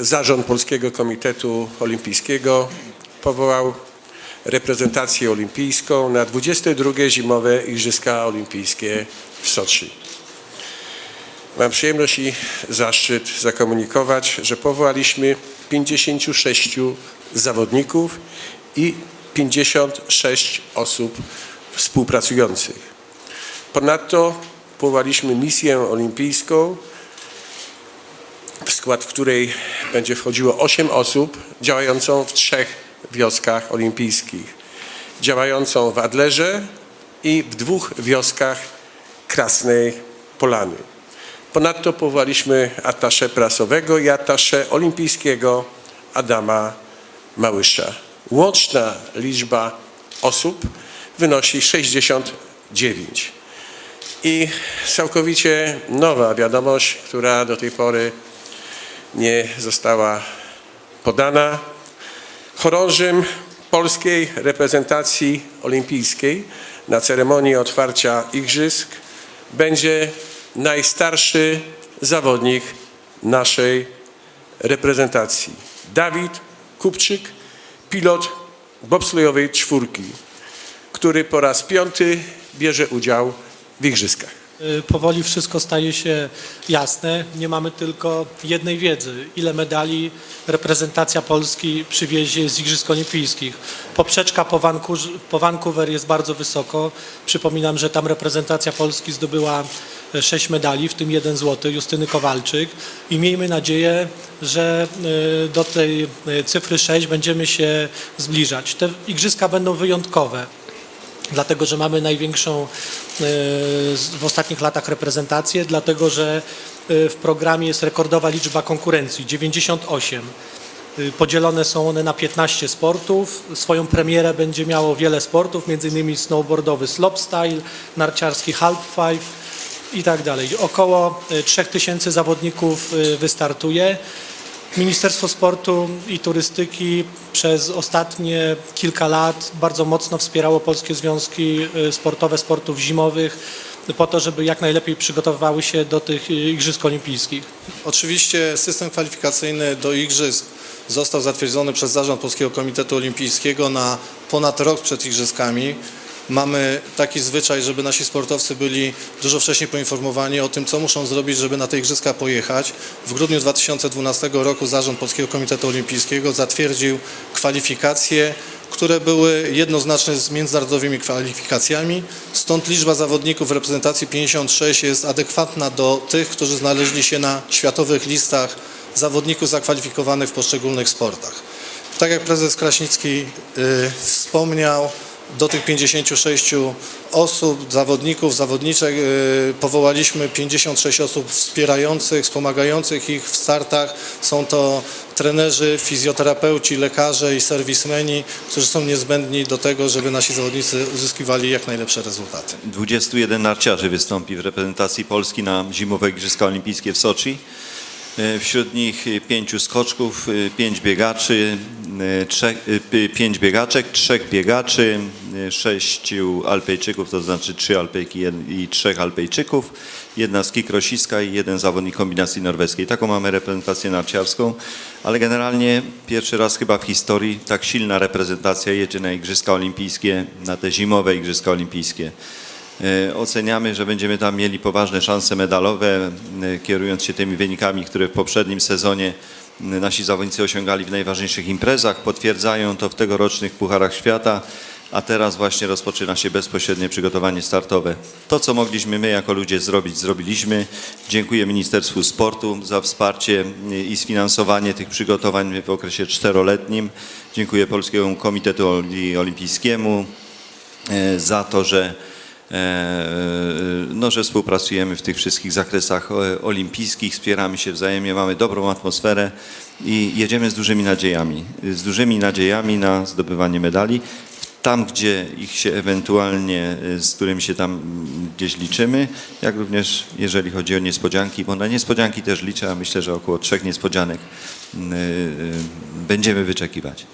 zarząd Polskiego Komitetu Olimpijskiego powołał reprezentację olimpijską na 22 zimowe Igrzyska Olimpijskie w Soczi. Mam przyjemność i zaszczyt zakomunikować, że powołaliśmy 56 zawodników i 56 osób współpracujących. Ponadto powołaliśmy misję olimpijską, w skład której będzie wchodziło 8 osób działającą w trzech wioskach olimpijskich. Działającą w Adlerze i w dwóch wioskach Krasnej Polany. Ponadto powołaliśmy atasze prasowego i atasze olimpijskiego Adama Małysza. Łączna liczba osób wynosi 69. I całkowicie nowa wiadomość, która do tej pory nie została podana. Chorążym polskiej reprezentacji olimpijskiej na ceremonii otwarcia igrzysk będzie najstarszy zawodnik naszej reprezentacji. Dawid Kupczyk, pilot bobslejowej czwórki, który po raz piąty bierze udział w igrzyskach. Y, Powoli wszystko staje się jasne. Nie mamy tylko jednej wiedzy. Ile medali reprezentacja Polski przywiezie z Igrzysk Olimpijskich. Poprzeczka po, Vancouver, po Vancouver jest bardzo wysoko. Przypominam, że tam reprezentacja Polski zdobyła e, sześć medali, w tym jeden złoty, Justyny Kowalczyk. I miejmy nadzieję, że y, do tej y, cyfry 6 będziemy się zbliżać. Te igrzyska będą wyjątkowe dlatego że mamy największą e, w ostatnich latach reprezentację, dlatego że e, w programie jest rekordowa liczba konkurencji 98. Y, Podzielone są one na 15 sportów. Swoją premierę będzie miało wiele sportów, m.in. snowboardowy slopestyle, narciarski halfpipe i tak dalej. Około e, 3000 zawodników e, wystartuje. Ministerstwo Sportu i Turystyki przez ostatnie kilka lat bardzo mocno wspierało polskie związki y, sportowe sportów zimowych po to, żeby jak najlepiej przygotowywały się do tych y, Igrzysk Olimpijskich. Oczywiście system kwalifikacyjny do igrzysk został zatwierdzony przez Zarząd Polskiego Komitetu Olimpijskiego na ponad rok przed igrzyskami. Mamy taki zwyczaj, żeby nasi sportowcy byli dużo wcześniej poinformowani o tym, co muszą zrobić, żeby na te igrzyska pojechać. W grudniu 2012 roku Zarząd Polskiego Komitetu Olimpijskiego zatwierdził kwalifikacje, które były jednoznaczne z międzynarodowymi kwalifikacjami. Stąd liczba zawodników w reprezentacji 56 jest adekwatna do tych, którzy znaleźli się na światowych listach zawodników zakwalifikowanych w poszczególnych sportach. Tak jak prezes Kraśnicki y, wspomniał, do tych 56 osób, zawodników, zawodniczek y, powołaliśmy 56 osób wspierających, wspomagających ich w startach. Są to trenerzy, fizjoterapeuci, lekarze i serwismeni, którzy są niezbędni do tego, żeby nasi zawodnicy uzyskiwali jak najlepsze rezultaty. 21 narciarzy wystąpi w reprezentacji Polski na zimowe Igrzyska Olimpijskie w Soczi. E, Wśród nich pięciu skoczków, e, pięć biegaczy, trzech, e, p- pięć biegaczek, trzech biegaczy, e, sześciu alpejczyków, to znaczy trzy alpejki i trzech alpejczyków, jedna skikrosiska i jeden zawodnik kombinacji norweskiej. Taką mamy reprezentację narciarską, ale generalnie pierwszy raz chyba w historii tak silna reprezentacja jedzie na Igrzyska Olimpijskie, na te zimowe Igrzyska Olimpijskie. E, Oceniamy, że będziemy tam mieli poważne szanse medalowe, e, kierując się tymi wynikami, które w poprzednim sezonie m, nasi zawodnicy osiągali w najważniejszych imprezach. Potwierdzają to w tegorocznych Pucharach Świata, a teraz właśnie rozpoczyna się bezpośrednie przygotowanie startowe. To, co mogliśmy my jako ludzie zrobić, zrobiliśmy. Dziękuję Ministerstwu Sportu za wsparcie e, i sfinansowanie tych przygotowań w okresie czteroletnim. Dziękuję Polskiemu Komitetowi Olimpijskiemu e, za to, że, e, no, że współpracujemy w tych wszystkich zakresach e, olimpijskich, wspieramy się wzajemnie, mamy dobrą atmosferę i jedziemy z dużymi nadziejami, z dużymi nadziejami na zdobywanie medali. Tam, gdzie ich się ewentualnie, e, z którymi się tam mm, gdzieś liczymy, jak również jeżeli chodzi o niespodzianki, bo na niespodzianki też liczę, a myślę, że około trzech niespodzianek mm, e, e, będziemy wyczekiwać.